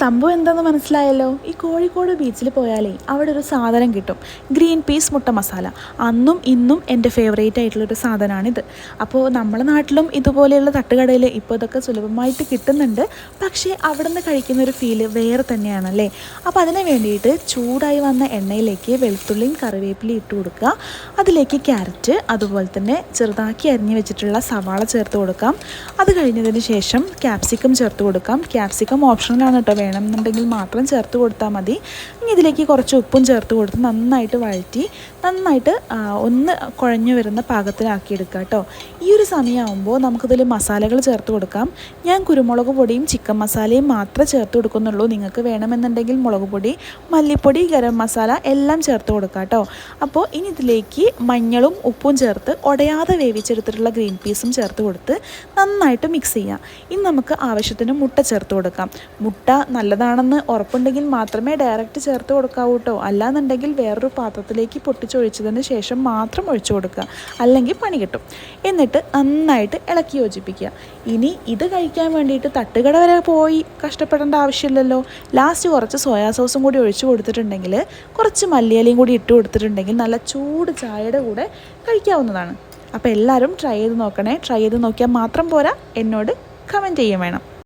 സംഭവം എന്താണെന്ന് മനസ്സിലായല്ലോ? ഈ കോഴിക്കോട് ബീച്ചിൽ പോയാലേ അവിടെ ഒരു സാധനം കിട്ടും. ഗ്രീൻ പീസ് മുട്ട മസാല. അന്നും ഇന്നും എന്റെ ഫേവറേറ്റ് ആയിട്ടുള്ളൊരു സാധനമാണിത് അപ്പോൾ നമ്മുടെ നാട്ടിലും ഇതുപോലെയുള്ള തട്ടുകടയിൽ ഇപ്പോൾ ഇതൊക്കെ സുലഭമായിട്ട് കിട്ടുന്നുണ്ട്. പക്ഷേ അവിടെ നിന്ന് കഴിക്കുന്ന ഒരു ഫീൽ വേറെ തന്നെയാണല്ലേ? അപ്പോൾ അതിന് വേണ്ടിയിട്ട് ചൂടായി വന്ന എണ്ണയിലേക്ക് വെളുത്തുള്ളിയും കറിവേപ്പിലയും ഇട്ട് കൊടുക്കുക. അതിലേക്ക് ക്യാരറ്റ് അതുപോലെ തന്നെ ചെറുതാക്കി അരിഞ്ഞ് വെച്ചിട്ടുള്ള സവാള ചേർത്ത് കൊടുക്കാം. അത് കഴിഞ്ഞതിന് ശേഷം ക്യാപ്സിക്കം ചേർത്ത് കൊടുക്കാം. ക്യാപ്സിക്കം ഓപ്ഷണലാണ് കേട്ടോ വേണമെന്നുണ്ടെങ്കിൽ മാത്രം ചേർത്ത് കൊടുത്താൽ മതി. ഇനി ഇതിലേക്ക് കുറച്ച് ഉപ്പും ചേർത്ത് കൊടുത്ത് നന്നായിട്ട് വഴറ്റി നന്നായിട്ട് ഒന്ന് കുഴഞ്ഞു വരുന്ന പാകത്തിലാക്കി എടുക്കുക കേട്ടോ. ഈ ഒരു സമയമാകുമ്പോൾ നമുക്കിതിൽ മസാലകൾ ചേർത്ത് കൊടുക്കാം. ഞാൻ കുരുമുളക് പൊടിയും ചിക്കൻ മസാലയും മാത്രമേ ചേർത്ത് കൊടുക്കുന്നുള്ളൂ. നിങ്ങൾക്ക് വേണമെന്നുണ്ടെങ്കിൽ മുളക് പൊടി മല്ലിപ്പൊടി ഗരം മസാല എല്ലാം ചേർത്ത് കൊടുക്കാം കേട്ടോ. അപ്പോൾ ഇനി ഇതിലേക്ക് മഞ്ഞളും ഉപ്പും ചേർത്ത് ഉടയാതെ വേവിച്ചെടുത്തിട്ടുള്ള ഗ്രീൻ പീസും ചേർത്ത് കൊടുത്ത് നന്നായിട്ട് മിക്സ് ചെയ്യാം. ഇനി നമുക്ക് ആവശ്യത്തിന് മുട്ട ചേർത്ത് കൊടുക്കാം. മുട്ട നല്ലതാണെന്ന് ഉറപ്പുണ്ടെങ്കിൽ മാത്രമേ ഡയറക്റ്റ് ചേർത്ത് കൊടുക്കാവൂ കേട്ടോ അല്ലാന്നുണ്ടെങ്കിൽ വേറൊരു പാത്രത്തിലേക്ക് പൊട്ടിച്ചൊഴിച്ചതിന് ശേഷം മാത്രം ഒഴിച്ചു കൊടുക്കുക. അല്ലെങ്കിൽ പണി കിട്ടും. എന്നിട്ട് നന്നായിട്ട് ഇളക്കി യോജിപ്പിക്കുക. ഇനി ഇത് കഴിക്കാൻ വേണ്ടിയിട്ട് തട്ടുകട വരെ പോയി കഷ്ടപ്പെടേണ്ട ആവശ്യമില്ലല്ലോ. ലാസ്റ്റ് കുറച്ച് സോയാ സോസും കൂടി ഒഴിച്ചു കൊടുത്തിട്ടുണ്ടെങ്കിൽ കുറച്ച് മല്ലിയിലയും കൂടി ഇട്ട് കൊടുത്തിട്ടുണ്ടെങ്കിൽ നല്ല ചൂട് ചായയുടെ കൂടെ കഴിക്കാവുന്നതാണ്. അപ്പോൾ എല്ലാവരും ട്രൈ ചെയ്ത് നോക്കണേ. ട്രൈ ചെയ്ത് നോക്കിയാൽ മാത്രം പോരാ. എന്നോട് കമന്റ് ചെയ്യും വേണം